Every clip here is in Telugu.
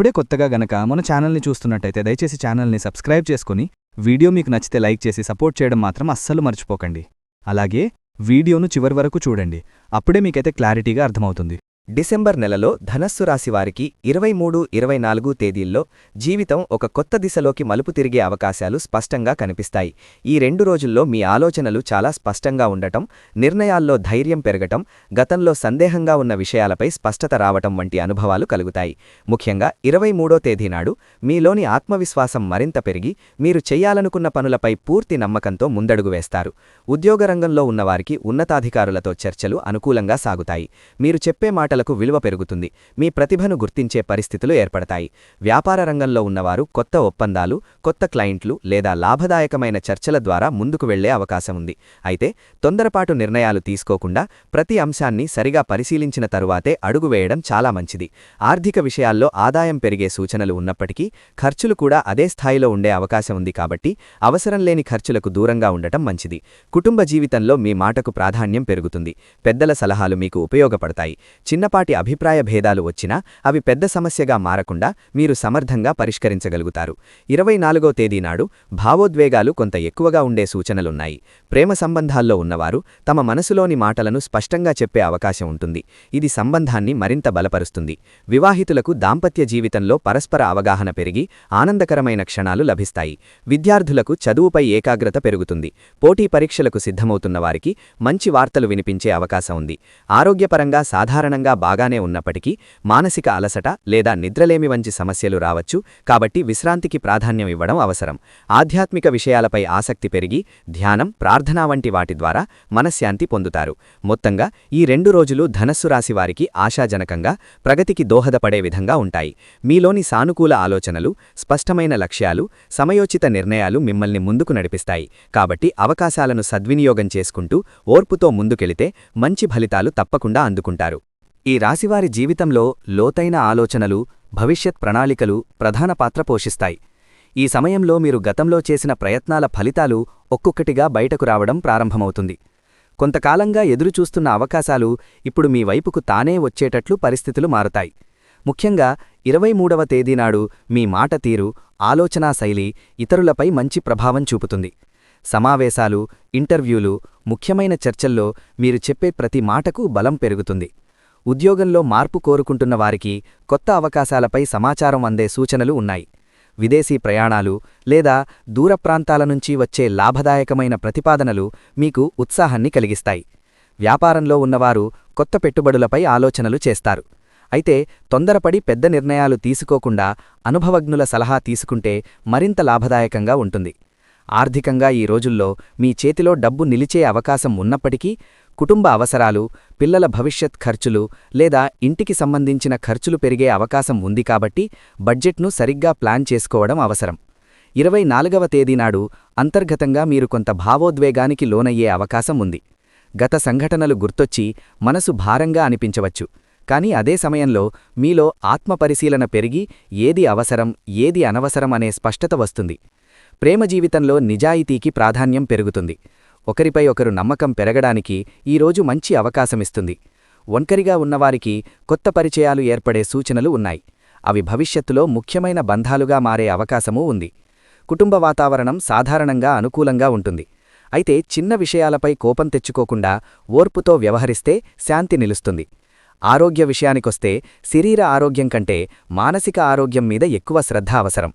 ఇప్పుడే కొత్తగా గనక మన ఛానల్ని చూస్తున్నట్టయితే దయచేసి ఛానల్ని సబ్స్క్రైబ్ చేసుకుని వీడియో మీకు నచ్చితే లైక్ చేసి సపోర్ట్ చేయడం మాత్రం అస్సలు మర్చిపోకండి. అలాగే వీడియోను చివరి వరకు చూడండి. అప్పుడే మీకైతే క్లారిటీగా అర్థమవుతుంది. డిసెంబర్ నెలలో ధనస్సు రాశి వారికి ఇరవై మూడు ఇరవై నాలుగు తేదీల్లో జీవితం ఒక కొత్త దిశలోకి మలుపు తిరిగే అవకాశాలు స్పష్టంగా కనిపిస్తాయి. ఈ రెండు రోజుల్లో మీ ఆలోచనలు చాలా స్పష్టంగా ఉండటం నిర్ణయాల్లో ధైర్యం పెరగటం గతంలో సందేహంగా ఉన్న విషయాలపై స్పష్టత రావటం వంటి అనుభవాలు కలుగుతాయి. ముఖ్యంగా ఇరవై మూడో తేదీనాడు మీలోని ఆత్మవిశ్వాసం మరింత పెరిగి మీరు చెయ్యాలనుకున్న పనులపై పూర్తి నమ్మకంతో ముందడుగు వేస్తారు. ఉద్యోగ రంగంలో ఉన్నవారికి ఉన్నతాధికారులతో చర్చలు అనుకూలంగా సాగుతాయి. మీరు చెప్పే మాట మాటలకు విలువ పెరుగుతుంది. మీ ప్రతిభను గుర్తించే పరిస్థితులు ఏర్పడతాయి. వ్యాపార రంగంలో ఉన్నవారు కొత్త ఒప్పందాలు కొత్త క్లయింట్లు లేదా లాభదాయకమైన చర్చల ద్వారా ముందుకు వెళ్ళే అవకాశం ఉంది. అయితే తొందరపాటు నిర్ణయాలు తీసుకోకుండా ప్రతి అంశాన్ని సరిగా పరిశీలించిన తరువాతే అడుగు వేయడం చాలా మంచిది. ఆర్థిక విషయాల్లో ఆదాయం పెరిగే సూచనలు ఉన్నప్పటికీ ఖర్చులు కూడా అదే స్థాయిలో ఉండే అవకాశం ఉంది కాబట్టి అవసరం లేని ఖర్చులకు దూరంగా ఉండటం మంచిది. కుటుంబ జీవితంలో మీ మాటకు ప్రాధాన్యం పెరుగుతుంది. పెద్దల సలహాలు మీకు ఉపయోగపడతాయి. చిన్నపాటి అభిప్రాయ భేదాలు వచ్చినా అవి పెద్ద సమస్యగా మారకుండా మీరు సమర్థంగా పరిష్కరించగలుగుతారు. ఇరవై నాలుగో తేదీ నాడు భావోద్వేగాలు కొంత ఎక్కువగా ఉండే సూచనలున్నాయి. ప్రేమ సంబంధాల్లో ఉన్నవారు తమ మనసులోని మాటలను స్పష్టంగా చెప్పే అవకాశం ఉంటుంది. ఇది సంబంధాన్ని మరింత బలపరుస్తుంది. వివాహితులకు దాంపత్య జీవితంలో పరస్పర అవగాహన పెరిగి ఆనందకరమైన క్షణాలు లభిస్తాయి. విద్యార్థులకు చదువుపై ఏకాగ్రత పెరుగుతుంది. పోటీ పరీక్షలకు సిద్ధమవుతున్న వారికి మంచి వార్తలు వినిపించే అవకాశం ఉంది. ఆరోగ్యపరంగా సాధారణంగా బాగానే ఉన్నప్పటికీ మానసిక అలసట లేదా నిద్రలేమి వంటి సమస్యలు రావచ్చు కాబట్టి విశ్రాంతికి ప్రాధాన్యం ఇవ్వడం అవసరం. ఆధ్యాత్మిక విషయాలపై ఆసక్తి పెరిగి ధ్యానం ప్రార్థన వంటి వాటి ద్వారా మనశ్శాంతి పొందుతారు. మొత్తంగా ఈ రెండు రోజులు ధనస్సు రాశి వారికి ఆశాజనకంగా ప్రగతికి దోహదపడే విధంగా ఉంటాయి. మీలోని సానుకూల ఆలోచనలు స్పష్టమైన లక్ష్యాలు సమయోచిత నిర్ణయాలు మిమ్మల్ని ముందుకు నడిపిస్తాయి. కాబట్టి అవకాశాలను సద్వినియోగం చేసుకుంటూ ఓర్పుతో ముందుకెళితే మంచి ఫలితాలు తప్పకుండా అందుకుంటారు. ఈ రాశివారి జీవితంలో లోతైన ఆలోచనలు భవిష్యత్ ప్రణాళికలు ప్రధాన పాత్ర పోషిస్తాయి. ఈ సమయంలో మీరు గతంలో చేసిన ప్రయత్నాల ఫలితాలు ఒక్కొక్కటిగా బయటకు రావడం ప్రారంభమవుతుంది. కొంతకాలంగా ఎదురుచూస్తున్న అవకాశాలు ఇప్పుడు మీ వైపుకు తానే వచ్చేటట్లు పరిస్థితులు మారుతాయి. ముఖ్యంగా ఇరవై మూడవ తేదీనాడు మీ మాట తీరు ఆలోచనా శైలి ఇతరులపై మంచి ప్రభావం చూపుతుంది. సమావేశాలు ఇంటర్వ్యూలు ముఖ్యమైన చర్చల్లో మీరు చెప్పే ప్రతి మాటకు బలం పెరుగుతుంది. ఉద్యోగంలో మార్పు కోరుకుంటున్న వారికి కొత్త అవకాశాలపై సమాచారం అందే సూచనలు ఉన్నాయి. విదేశీ ప్రయాణాలు లేదా దూర ప్రాంతాల నుంచి వచ్చే లాభదాయకమైన ప్రతిపాదనలు మీకు ఉత్సాహాన్ని కలిగిస్తాయి. వ్యాపారంలో ఉన్నవారు కొత్త పెట్టుబడులపై ఆలోచనలు చేస్తారు. అయితే తొందరపడి పెద్ద నిర్ణయాలు తీసుకోకుండా అనుభవజ్ఞుల సలహా తీసుకుంటే మరింత లాభదాయకంగా ఉంటుంది. ఆర్థికంగా ఈ రోజుల్లో మీ చేతిలో డబ్బు నిలిచే అవకాశం ఉన్నప్పటికీ కుటుంబ అవసరాలు పిల్లల భవిష్యత్ ఖర్చులు లేదా ఇంటికి సంబంధించిన ఖర్చులు పెరిగే అవకాశం ఉంది కాబట్టి బడ్జెట్ను సరిగ్గా ప్లాన్ చేసుకోవడం అవసరం. ఇరవై నాలుగవ తేదీనాడు అంతర్గతంగా మీరు కొంత భావోద్వేగానికి లోనయ్యే అవకాశం ఉంది. గత సంఘటనలు గుర్తొచ్చి మనసు భారంగా అనిపించవచ్చు. కాని అదే సమయంలో మీలో ఆత్మపరిశీలన పెరిగి ఏది అవసరం ఏది అనవసరం అనే స్పష్టత వస్తుంది. ప్రేమ జీవితంలో నిజాయితీకి ప్రాధాన్యం పెరుగుతుంది. ఒకరిపై ఒకరు నమ్మకం పెరగడానికి ఈరోజు మంచి అవకాశమిస్తుంది. ఒంకరిగా ఉన్నవారికి కొత్త పరిచయాలు ఏర్పడే సూచనలు ఉన్నాయి. అవి భవిష్యత్తులో ముఖ్యమైన బంధాలుగా మారే అవకాశమూ ఉంది. కుటుంబ వాతావరణం సాధారణంగా అనుకూలంగా ఉంటుంది. అయితే చిన్న విషయాలపై కోపం తెచ్చుకోకుండా ఓర్పుతో వ్యవహరిస్తే శాంతి నిలుస్తుంది. ఆరోగ్య విషయానికొస్తే శరీర ఆరోగ్యం కంటే మానసిక ఆరోగ్యం మీద ఎక్కువ శ్రద్ధ అవసరం.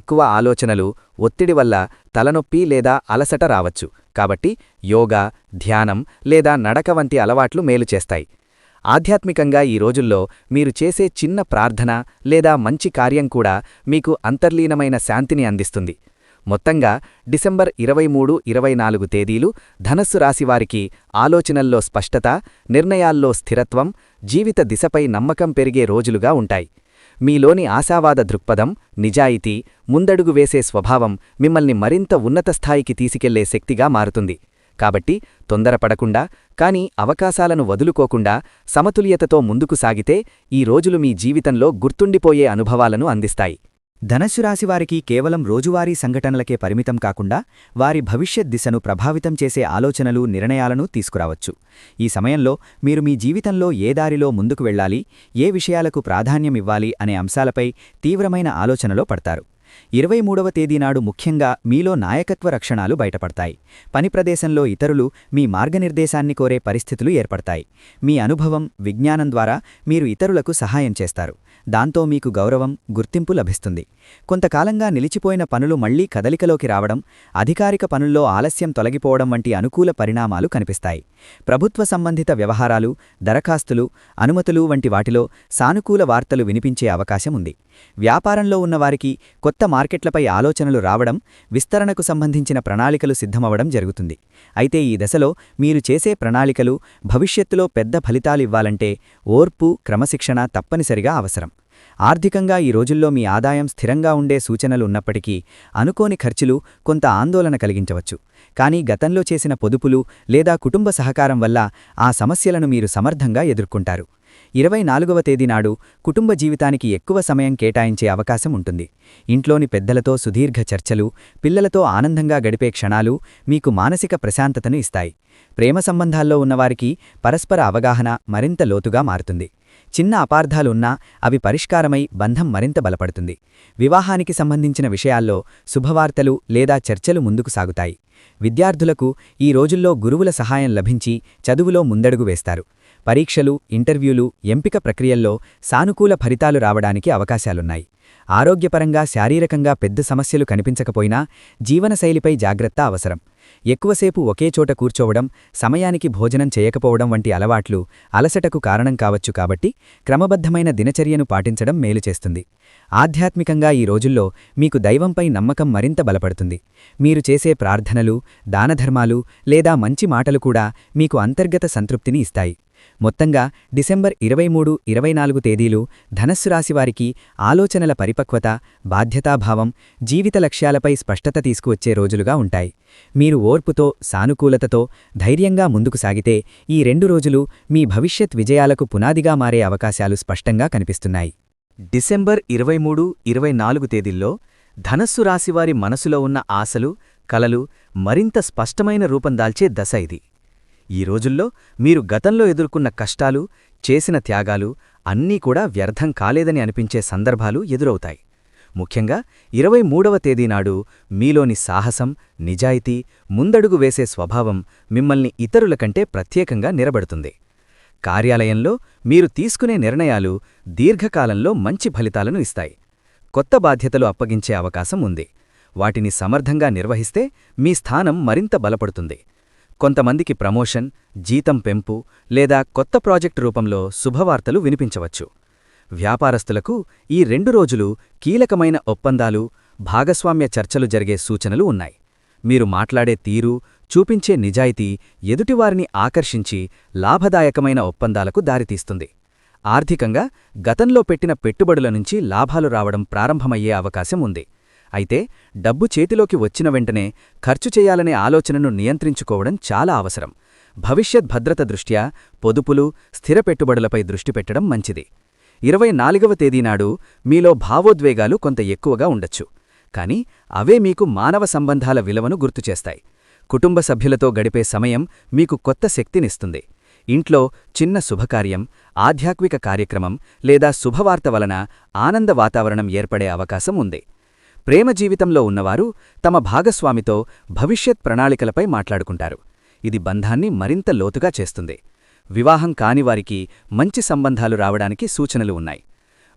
ఎక్కువ ఆలోచనలు ఒత్తిడి వల్ల తలనొప్పి లేదా అలసట రావచ్చు. కాబట్టి యోగా ధ్యానం లేదా నడక వంటి అలవాట్లు మేలు చేస్తాయి. ఆధ్యాత్మికంగా ఈ రోజుల్లో మీరు చేసే చిన్న ప్రార్థన లేదా మంచి కార్యం కూడా మీకు అంతర్లీనమైన శాంతిని అందిస్తుంది. మొత్తంగా డిసెంబర్ ఇరవై మూడు ఇరవై నాలుగు తేదీలు ధనస్సు రాశివారికి ఆలోచనల్లో స్పష్టత నిర్ణయాల్లో స్థిరత్వం జీవిత దిశపై నమ్మకం పెరిగే రోజులుగా ఉంటాయి. మీలోని ఆశావాద దృక్పథం నిజాయితీ ముందడుగు వేసే స్వభావం మిమ్మల్ని మరింత ఉన్నత స్థాయికి తీసుకెళ్ళే శక్తిగా మారుతుంది. కాబట్టి తొందరపడకుండా కాని అవకాశాలను వదులుకోకుండా సమతుల్యతతో ముందుకు సాగితే ఈ రోజులు మీ జీవితంలో గుర్తుండిపోయే అనుభవాలను అందిస్తాయి. ధనస్సు రాశివారికి కేవలం రోజువారీ సంఘటనలకే పరిమితం కాకుండా వారి భవిష్యత్ దిశను ప్రభావితం చేసే ఆలోచనలు నిర్ణయాలను తీసుకురావచ్చు. ఈ సమయంలో మీరు మీ జీవితంలో ఏ దారిలో ముందుకు వెళ్ళాలి ఏ విషయాలకు ప్రాధాన్యమివ్వాలి అనే అంశాలపై తీవ్రమైన ఆలోచనలో పడతారు. ఇరవై మూడవ తేదీనాడు ముఖ్యంగా మీలో నాయకత్వ రక్షణాలు బయటపడతాయి. పని ప్రదేశంలో ఇతరులు మీ మార్గనిర్దేశాన్ని కోరే పరిస్థితులు ఏర్పడతాయి. మీ అనుభవం విజ్ఞానం ద్వారా మీరు ఇతరులకు సహాయం చేస్తారు. దాంతో మీకు గౌరవం గుర్తింపు లభిస్తుంది. కొంతకాలంగా నిలిచిపోయిన పనులు మళ్ళీ కదలికలోకి రావడం అధికారిక పనుల్లో ఆలస్యం తొలగిపోవడం వంటి అనుకూల పరిణామాలు కనిపిస్తాయి. ప్రభుత్వ సంబంధిత వ్యవహారాలు దరఖాస్తులు అనుమతులు వంటి వాటిలో సానుకూల వార్తలు వినిపించే అవకాశం ఉంది. వ్యాపారంలో ఉన్నవారికి కొత్త మార్కెట్లపై ఆలోచనలు రావడం విస్తరణకు సంబంధించిన ప్రణాళికలు సిద్ధమవడం జరుగుతుంది. అయితే ఈ దశలో మీరు చేసే ప్రణాళికలు భవిష్యత్తులో పెద్ద ఫలితాలివ్వాలంటే ఓర్పు క్రమశిక్షణ తప్పనిసరిగా అవసరం. ఆర్థికంగా ఈ రోజుల్లో మీ ఆదాయం స్థిరంగా ఉండే సూచనలు ఉన్నప్పటికీ అనుకోని ఖర్చులు కొంత ఆందోళన కలిగించవచ్చు. కానీ గతంలో చేసిన పొదుపులు లేదా కుటుంబ సహకారం వల్ల ఆ సమస్యలను మీరు సమర్థంగా ఎదుర్కొంటారు. ఇరవై నాలుగవ తేదీ నాడు కుటుంబ జీవితానికి ఎక్కువ సమయం కేటాయించే అవకాశం ఉంటుంది. ఇంట్లోని పెద్దలతో సుదీర్ఘ చర్చలు పిల్లలతో ఆనందంగా గడిపే క్షణాలు మీకు మానసిక ప్రశాంతతను ఇస్తాయి. ప్రేమ సంబంధాల్లో ఉన్నవారికి పరస్పర అవగాహన మరింత లోతుగా మారుతుంది. చిన్న అపార్థాలున్నా అవి పరిష్కారమై బంధం మరింత బలపడుతుంది. వివాహానికి సంబంధించిన విషయాల్లో శుభవార్తలు లేదా చర్చలు ముందుకు సాగుతాయి. విద్యార్థులకు ఈ రోజుల్లో గురువుల సహాయం లభించి చదువులో ముందడుగు వేస్తారు. పరీక్షలు ఇంటర్వ్యూలు ఎంపిక ప్రక్రియల్లో సానుకూల ఫలితాలు రావడానికి అవకాశాలున్నాయి. ఆరోగ్యపరంగా శారీరకంగా పెద్ద సమస్యలు కనిపించకపోయినా జీవనశైలిపై జాగ్రత్త అవసరం. ఎక్కువసేపు ఒకే చోట కూర్చోవడం సమయానికి భోజనం చేయకపోవడం వంటి అలవాట్లు అలసటకు కారణం కావచ్చు కాబట్టి క్రమబద్ధమైన దినచర్యను పాటించడం మేలు చేస్తుంది. ఆధ్యాత్మికంగా ఈ రోజుల్లో మీకు దైవంపై నమ్మకం మరింత బలపడుతుంది. మీరు చేసే ప్రార్థనలు దానధర్మాలు లేదా మంచి మాటలు కూడా మీకు అంతర్గత సంతృప్తిని ఇస్తాయి. మొత్తంగా డిసెంబర్ ఇరవై మూడు ఇరవై నాలుగు తేదీలు ధనస్సు రాశివారికి ఆలోచనల పరిపక్వత బాధ్యతాభావం జీవిత లక్ష్యాలపై స్పష్టత తీసుకువచ్చే రోజులుగా ఉంటాయి. మీరు ఓర్పుతో సానుకూలతతో ధైర్యంగా ముందుకు సాగితే ఈ రెండు రోజులు మీ భవిష్యత్ విజయాలకు పునాదిగా మారే అవకాశాలు స్పష్టంగా కనిపిస్తున్నాయి. డిసెంబర్ ఇరవై మూడు ఇరవై నాలుగు తేదీల్లో ధనస్సు రాశివారి మనసులో ఉన్న ఆశలు కలలు మరింత స్పష్టమైన రూపం దాల్చే దశ ఇది. ఈ రోజుల్లో మీరు గతంలో ఎదుర్కొన్న కష్టాలు చేసిన త్యాగాలు అన్నీ కూడా వ్యర్థం కాలేదని అనిపించే సందర్భాలు ఎదురవుతాయి. ముఖ్యంగా ఇరవై మూడవ తేదీనాడు మీలోని సాహసం నిజాయితీ ముందడుగు వేసే స్వభావం మిమ్మల్ని ఇతరుల కంటే ప్రత్యేకంగా నిలబడుతుంది. కార్యాలయంలో మీరు తీసుకునే నిర్ణయాలు దీర్ఘకాలంలో మంచి ఫలితాలను ఇస్తాయి. కొత్త బాధ్యతలు అప్పగించే అవకాశం ఉంది. వాటిని సమర్థంగా నిర్వహిస్తే మీ స్థానం మరింత బలపడుతుంది. కొంతమందికి ప్రమోషన్ జీతం పెంపు లేదా కొత్త ప్రాజెక్టు రూపంలో శుభవార్తలు వినిపించవచ్చు. వ్యాపారస్తులకు ఈ రెండు రోజులు కీలకమైన ఒప్పందాలు భాగస్వామ్య చర్చలు జరిగే సూచనలు ఉన్నాయి. మీరు మాట్లాడే తీరు చూపించే నిజాయితీ ఎదుటివారిని ఆకర్షించి లాభదాయకమైన ఒప్పందాలకు దారితీస్తుంది. ఆర్థికంగా గతంలో పెట్టిన పెట్టుబడుల నుంచి లాభాలు రావడం ప్రారంభమయ్యే అవకాశం ఉంది. అయితే డబ్బు చేతిలోకి వచ్చిన వెంటనే ఖర్చు చేయాలనే ఆలోచనను నియంత్రించుకోవడం చాలా అవసరం. భవిష్యత్ భద్రత దృష్ట్యా పొదుపులు స్థిర పెట్టుబడులపై దృష్టి పెట్టడం మంచిది. ఇరవై నాలుగవ తేదీనాడు మీలో భావోద్వేగాలు కొంత ఎక్కువగా ఉండొచ్చు. కాని అవే మీకు మానవ సంబంధాల విలువను గుర్తుచేస్తాయి కుటుంబ సభ్యులతో గడిపే సమయం మీకు కొత్త శక్తినిస్తుంది. ఇంట్లో చిన్న శుభకార్యం ఆధ్యాత్మిక కార్యక్రమం లేదా శుభవార్త వలన ఆనంద వాతావరణం ఏర్పడే అవకాశం ఉంది. ప్రేమ జీవితంలో ఉన్నవారు తమ భాగస్వామితో భవిష్యత్ ప్రణాళికలపై మాట్లాడుకుంటారు. ఇది బంధాన్ని మరింత లోతుగా చేస్తుంది. వివాహం కానివారికి మంచి సంబంధాలు రావడానికి సూచనలు ఉన్నాయి.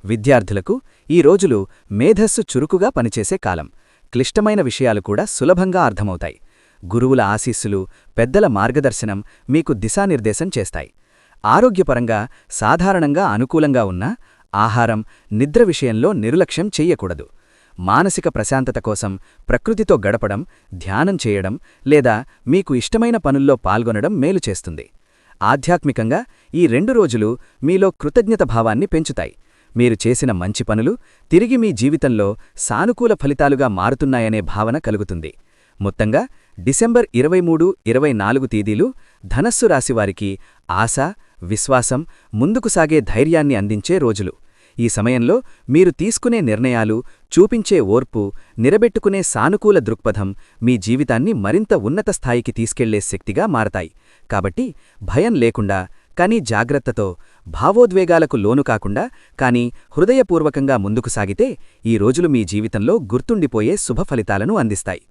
విద్యార్థులకు ఈ రోజులు మేధస్సు చురుకుగా పనిచేసే కాలం. క్లిష్టమైన విషయాలు కూడా సులభంగా అర్థమవుతాయి. గురువుల ఆశీస్సులు పెద్దల మార్గదర్శనం మీకు దిశానిర్దేశం చేస్తాయి. ఆరోగ్యపరంగా సాధారణంగా అనుకూలంగా ఉన్న ఆహారం నిద్ర విషయంలో నిర్లక్ష్యం చెయ్యకూడదు మానసిక ప్రశాంతత కోసం ప్రకృతితో గడపడం ధ్యానం చేయడం లేదా మీకు ఇష్టమైన పనుల్లో పాల్గొనడం మేలు చేస్తుంది. ఆధ్యాత్మికంగా ఈ రెండు రోజులు మీలో కృతజ్ఞత భావాన్ని పెంచుతాయి. మీరు చేసిన మంచి పనులు తిరిగి మీ జీవితంలో సానుకూల ఫలితాలుగా మారుతున్నాయనే భావన కలుగుతుంది. మొత్తంగా డిసెంబర్ ఇరవై మూడు ఇరవై నాలుగు తేదీలు ధనస్సు రాశివారికి ఆశ విశ్వాసం ముందుకు సాగే ధైర్యాన్ని అందించే రోజులు. ఈ సమయంలో మీరు తీసుకునే నిర్ణయాలు చూపించే ఓర్పు నిరబెట్టుకునే సానుకూల దృక్పథం మీ జీవితాన్ని మరింత ఉన్నత స్థాయికి తీసుకెళ్ళే శక్తిగా మారతాయి. కాబట్టి భయం లేకుండా కానీ జాగ్రత్తతో భావోద్వేగాలకు లోను కాకుండా కానీ హృదయపూర్వకంగా ముందుకు సాగితే ఈ రోజులు మీ జీవితంలో గుర్తుండిపోయే శుభ ఫలితాలను అందిస్తాయి.